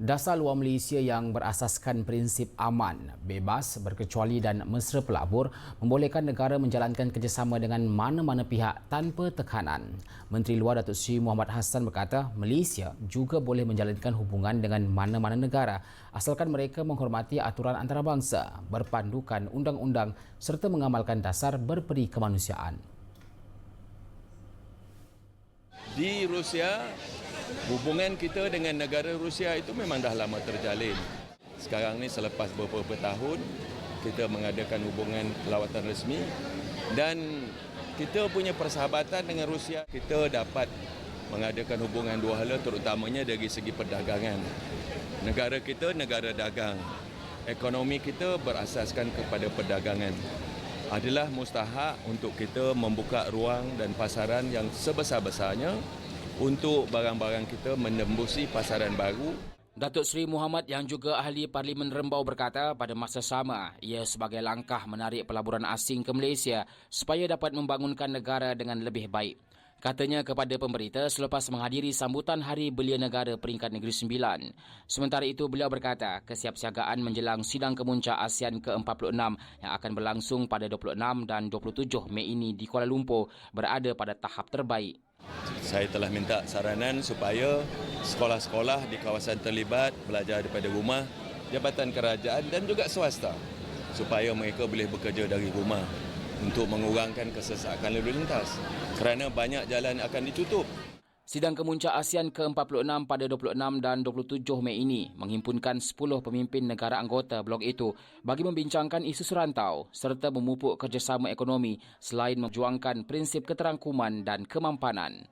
Dasar luar Malaysia yang berasaskan prinsip aman, bebas, berkecuali dan mesra pelabur membolehkan negara menjalankan kerjasama dengan mana-mana pihak tanpa tekanan. Menteri Luar Datuk Seri Muhammad Hassan berkata, Malaysia juga boleh menjalankan hubungan dengan mana-mana negara asalkan mereka menghormati aturan antarabangsa, berpandukan undang-undang serta mengamalkan dasar berperi kemanusiaan. Di Rusia, hubungan kita dengan negara Rusia itu memang dah lama terjalin. Sekarang ni selepas beberapa tahun, kita mengadakan hubungan lawatan resmi dan kita punya persahabatan dengan Rusia, kita dapat mengadakan hubungan dua hala terutamanya dari segi perdagangan. Negara kita negara dagang. Ekonomi kita berasaskan kepada perdagangan adalah mustahak untuk kita membuka ruang dan pasaran yang sebesar-besarnya untuk barang-barang kita menembusi pasaran baru. Datuk Seri Muhammad yang juga ahli Parlimen Rembau berkata pada masa sama ia sebagai langkah menarik pelaburan asing ke Malaysia supaya dapat membangunkan negara dengan lebih baik. Katanya kepada pemberita selepas menghadiri sambutan Hari Belia Negara Peringkat Negeri Sembilan. Sementara itu, beliau berkata kesiapsiagaan menjelang sidang kemuncak ASEAN ke-46 yang akan berlangsung pada 26 dan 27 Mei ini di Kuala Lumpur berada pada tahap terbaik. Saya telah minta saranan supaya sekolah-sekolah di kawasan terlibat belajar daripada rumah, jabatan kerajaan dan juga swasta supaya mereka boleh bekerja dari rumah untuk mengurangkan kesesakan lalu lintas kerana banyak jalan akan ditutup. Sidang kemuncak ASEAN ke-46 pada 26 dan 27 Mei ini menghimpunkan 10 pemimpin negara anggota blok itu bagi membincangkan isu serantau serta memupuk kerjasama ekonomi selain memperjuangkan prinsip keterangkuman dan kemampanan.